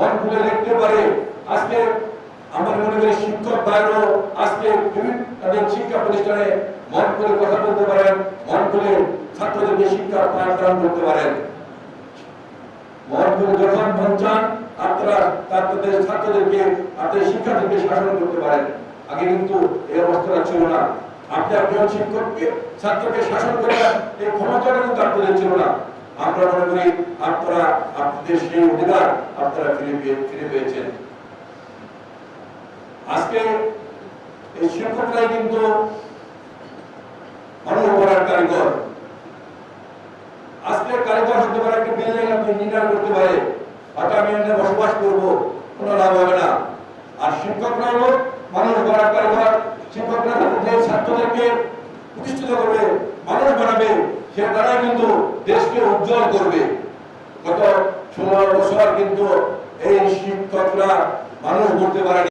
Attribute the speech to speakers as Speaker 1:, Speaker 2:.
Speaker 1: মন খুলে লিখতে পারে। আজকে আমার মনে করি শিক্ষক ভাইরও আজকে তাদের শিক্ষা প্রতিষ্ঠানে মন খুলে কথা বলতে পারেন, মন খুলে ছাত্রদেরকে শিক্ষা পাঠদান করতে পারেন। মন যখন মন আপনারা ছাত্রদের ছাত্রদেরকে আপনাদের শিক্ষার্থীকে শাসন করতে পারেন। আগে কিন্তু এই অবস্থাটা ছিল না। আপনি একজন শিক্ষককে, ছাত্রকে শাসন করবেন এই ক্ষমতাটা কিন্তু আপনাদের ছিল না। আমরা মনে করি আপনারা আপনাদের সেই অধিকার আপনারা ফিরে পেয়ে, ফিরে পেয়েছেন। আজকে এই শিক্ষকরাই কিন্তু মানুষ কারিগর। আজকে কারিগর হতে পারে একটা বিল্ডিং আপনি নির্মাণ করতে পারে, হয়তো আমি বসবাস করব, কোনো লাভ হবে না। আর শিক্ষকরা হলো মানুষ গড়ার কারিগর। শিক্ষকরা ছাত্রদেরকে প্রতিষ্ঠিত করবে, মানুষ বানাবে। সে তারা কিন্তু দেশকে উজ্জ্বল করবে। গত ষোলো বছর কিন্তু এই শিক্ষকরা মানুষ করতে পারেনি।